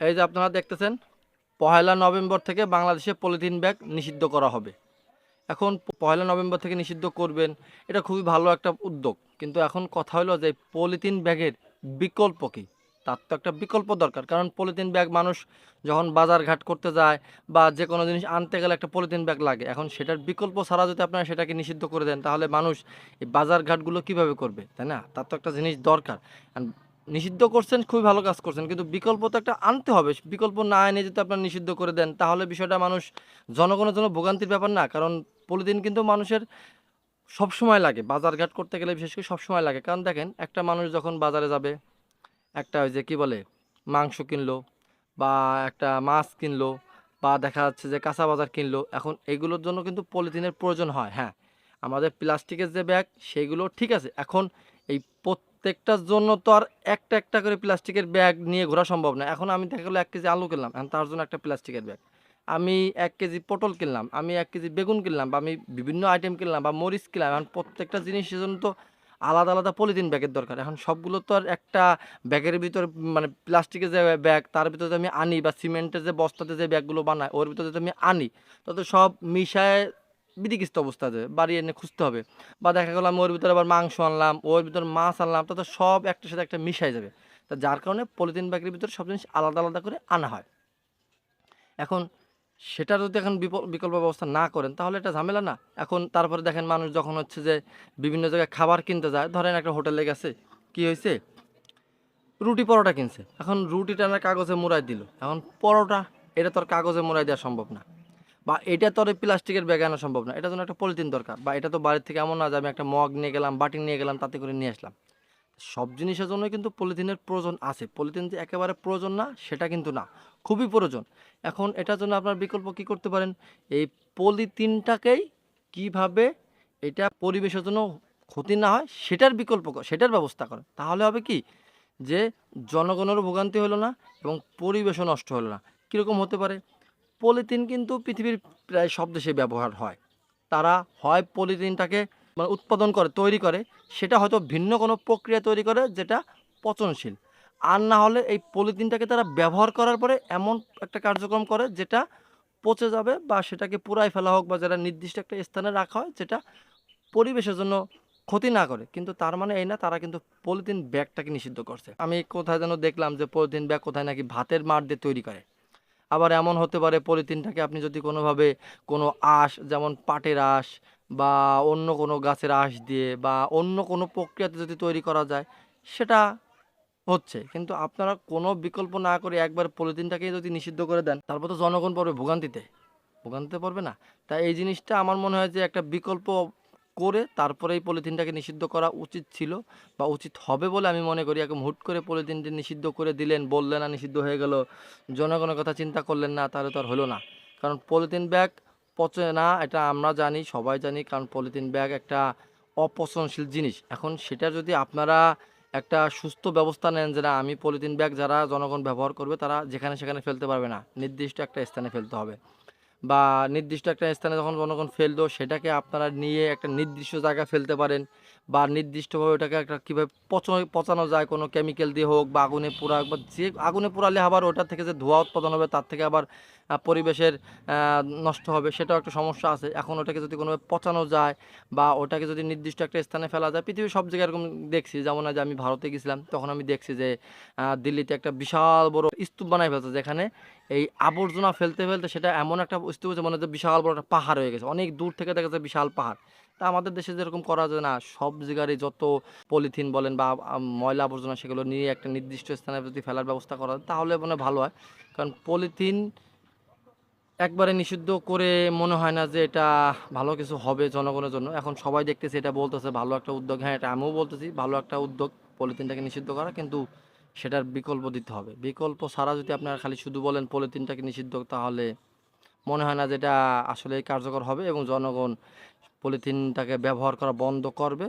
এই যে আপনারা দেখতেছেন, পহেলা নভেম্বর থেকে বাংলাদেশে পলিথিন ব্যাগ নিষিদ্ধ করা হবে। এখন পয়লা নভেম্বর থেকে নিষিদ্ধ করবেন, এটা খুবই ভালো একটা উদ্যোগ। কিন্তু এখন কথা হলো যে পলিথিন ব্যাগের বিকল্প কী? তার তো একটা বিকল্প দরকার। কারণ পলিথিন ব্যাগ মানুষ যখন বাজার ঘাট করতে যায় বা যে কোনো জিনিস আনতে গেলে একটা পলিথিন ব্যাগ লাগে। এখন সেটার বিকল্প ছাড়া যদি আপনারা সেটাকে নিষিদ্ধ করে দেন, তাহলে মানুষ এই বাজার ঘাটগুলো কীভাবে করবে? তাই না? তার তো একটা জিনিস দরকার। নিষিদ্ধ করছেন, খুবই ভালো কাজ করছেন। কিন্তু বিকল্প তো একটা আনতে হবে। বিকল্প না এনে যদি আপনারা নিষিদ্ধ করে দেন, তাহলে বিষয়টা মানুষ, জনগণের জন্য ভোগান্তির ব্যাপার না। কারণ পলিথিন কিন্তু মানুষের সব সময় লাগে। বাজারঘাট করতে গেলে বিশেষ করে সব সময় লাগে। কারণ দেখেন, একটা মানুষ যখন বাজারে যাবে, একটা ওই যে কি বলে, মাংস কিনলো বা একটা মাছ কিনলো বা দেখা যাচ্ছে যে কাঁচা বাজার কিনলো, এখন এগুলোর জন্য কিন্তু পলিথিনের প্রয়োজন হয়। হ্যাঁ আমাদের প্লাস্টিকের যে ব্যাগ সেইগুলো ঠিক আছে। এখন এই প্রত্যেকটার জন্য তো আর একটা একটা করে প্লাস্টিকের ব্যাগ নিয়ে ঘোরা সম্ভব না। এখন আমি দেখা গেলো এক কেজি আলু কিনলাম, এখন তার জন্য একটা প্লাস্টিকের ব্যাগ। আমি এক কেজি পটল কিনলাম, আমি এক কেজি বেগুন কিনলাম বা আমি বিভিন্ন আইটেম কিনলাম বা মরিচ কিনলাম, এখন প্রত্যেকটা জিনিসের জন্য তো আলাদা আলাদা পলিথিন ব্যাগের দরকার। এখন সবগুলো তো আর একটা ব্যাগের ভিতর মানে প্লাস্টিকের যে ব্যাগ, তার ভিতরে আমি আনি বা সিমেন্টের যে বস্তাতে যে ব্যাগগুলো বানায় ওর ভিতরে আমি আনি তত সব মিশায় বিধিকিস্ত অবস্থা বাড়ি এনে খুঁজতে হবে। বা দেখা গেলো আমি ওর ভিতরে আবার মাংস আনলাম, ওর ভিতরে মাছ আনলাম, তত সব একটার সাথে একটা মিশাই যাবে। তা যার কারণে পলিথিন ব্যাগের ভিতরে সব জিনিস আলাদা আলাদা করে আনা হয়। এখন সেটা যদি এখন বিকল্প ব্যবস্থা না করেন, তাহলে এটা ঝামেলা না? এখন তারপরে দেখেন মানুষ যখন হচ্ছে যে বিভিন্ন জায়গায় খাবার কিনতে যায়, ধরেন একটা হোটেলে গেছে, কি হয়েছে? রুটি পরোটা কিনছে। এখন রুটিটা না কাগজে মুড়াই দিল। এখন পরোটা, এটা তো আর কাগজে মুড়াই দেওয়া সম্ভব না। বা এটা তো প্লাস্টিকের ব্যাগে আনা সম্ভব না। এটা জন্য একটা পলিথিন দরকার। বা এটা তো বাড়ির থেকে এমন না যে আমি একটা মগ নিয়ে গেলাম, বাটি নিয়ে গেলাম, তাতে করে নিয়ে আসলাম। সব জিনিসের জন্য কিন্তু পলিথিনের প্রয়োজন আছে। পলিথিন যে একেবারে প্রয়োজন না, সেটা কিন্তু না। খুবই প্রয়োজন। এখন এটার জন্য আপনার বিকল্প কি করতে পারেন? এই পলিথিনটাকেই কীভাবে এটা পরিবেশের জন্য ক্ষতি না হয়, সেটার বিকল্প সেটার ব্যবস্থা করেন। তাহলে হবে কি? যে জনগণেরও ভোগান্তি হলো না এবং পরিবেশও নষ্ট হলো না। কীরকম হতে পারে? পলিথিন কিন্তু পৃথিবীর প্রায় সব দেশে ব্যবহার হয়। তারা হয় পলিথিনটাকে মানে উৎপাদন করে, তৈরি করে, সেটা হয়তো ভিন্ন কোনো প্রক্রিয়া তৈরি করে যেটা পচনশীল। আর না হলে এই পলিথিনটাকে তারা ব্যবহার করার পরে এমন একটা কার্যক্রম করে যেটা পচে যাবে বা সেটাকে পুরাই ফেলা হোক বা যেটা নির্দিষ্ট একটা স্থানে রাখা হয় যেটা পরিবেশের জন্য ক্ষতি না করে। কিন্তু তার মানে এই না, তারা কিন্তু পলিথিন ব্যাগটাকে নিষিদ্ধ করছে। আমি কোথায় যেন দেখলাম যে পলিথিন ব্যাগ কোথায় নাকি ভাতের মার দিয়ে তৈরি করে। আবার এমন হতে পারে পলিথিনটাকে আপনি যদি কোনোভাবে কোনো আঁশ, যেমন পাটের আঁশ বা অন্য কোনো গাছের আঁশ দিয়ে বা অন্য কোনো প্রক্রিয়াতে যদি তৈরি করা যায়, সেটা হচ্ছে। কিন্তু আপনারা কোনো বিকল্প না করে একবার পলিথিনটাকে যদি নিষিদ্ধ করে দেন, তারপর তো জনগণ পড়বে ভোগান্তিতে। ভোগান্তিতে পড়বে না। তাই এই জিনিসটা আমার মনে হয় যে একটা বিকল্প করে তারপরে এই পলিথিনটাকে নিষিদ্ধ করা উচিত ছিল বা উচিত হবে বলে আমি মনে করি। এখন হুট করে পলিথিনটি নিষিদ্ধ করে দিলেন, বললেন না নিষিদ্ধ হয়ে গেল। জনগণের কথা চিন্তা করলেন না, তাহলে তো আর হলো না। কারণ পলিথিন ব্যাগ পচে না, এটা আমরা জানি, সবাই জানি, কারণ পলিথিন ব্যাগ একটা অপচনশীল জিনিস। এখন সেটা যদি আপনারা একটা সুস্থ ব্যবস্থা নেন যে আমি পলিথিন ব্যাগ যারা জনগণ ব্যবহার করবে, তারা যেখানে সেখানে ফেলতে পারবে না। নির্দিষ্ট একটা স্থানে ফেলতে হবে। বা নির্দিষ্ট একটা স্থানে যখন জনগণ ফেলতো সেটাকে আপনারা নিয়ে একটা নির্দিষ্ট জায়গায় ফেলতে পারেন বা নির্দিষ্টভাবে ওটাকে একটা কীভাবে পচানো পচানো যায়, কোনো কেমিক্যাল দিয়ে হোক বা আগুনে পোড়া বা যে আগুনে পোড়ালে আবার ওটার থেকে যে ধোঁয়া উৎপাদন হবে, তার থেকে আবার পরিবেশের নষ্ট হবে, সেটাও একটা সমস্যা আছে। এখন ওটাকে যদি কোনোভাবে পচানো যায় বা ওটাকে যদি নির্দিষ্ট একটা স্থানে ফেলা যায়, পৃথিবীর সব জায়গায় এরকম দেখছি। যেমন আজ আমি ভারতে গেছিলাম, তখন আমি দেখছি যে দিল্লিতে একটা বিশাল বড় স্তূপ বানাই ফেলছে, যেখানে এই আবর্জনা ফেলতে ফেলতে সেটা এমন একটা স্তূপ হচ্ছে মনে হচ্ছে বিশাল বড় একটা পাহাড় হয়ে গেছে। অনেক দূর থেকে দেখা যাচ্ছে বিশাল পাহাড়। তা আমাদের দেশে যেরকম করা যায় না, সব জায়গারই যত পলিথিন বলেন বা ময়লা আবর্জনা সেগুলো নিয়ে একটা নির্দিষ্ট স্থানে যদি ফেলার ব্যবস্থা করা তাহলে মনে ভালো হয়। কারণ পলিথিন একবারে নিষিদ্ধ করে মনে হয় না যে এটা ভালো কিছু হবে জনগণের জন্য। এখন সবাই দেখতেছে এটা বলতেছে, ভালো একটা উদ্যোগ। হ্যাঁ এটা আমিও বলতেছি, ভালো একটা উদ্যোগ পলিথিনটাকে নিষিদ্ধ করা। কিন্তু সেটার বিকল্প দিতে হবে। বিকল্প ছাড়া যদি আপনারা খালি শুধু বলেন পলিথিনটাকে নিষিদ্ধ, তাহলে মনে হয় না যেটা আসলে কার্যকর হবে এবং জনগণ পলিথিনটাকে ব্যবহার করা বন্ধ করবে।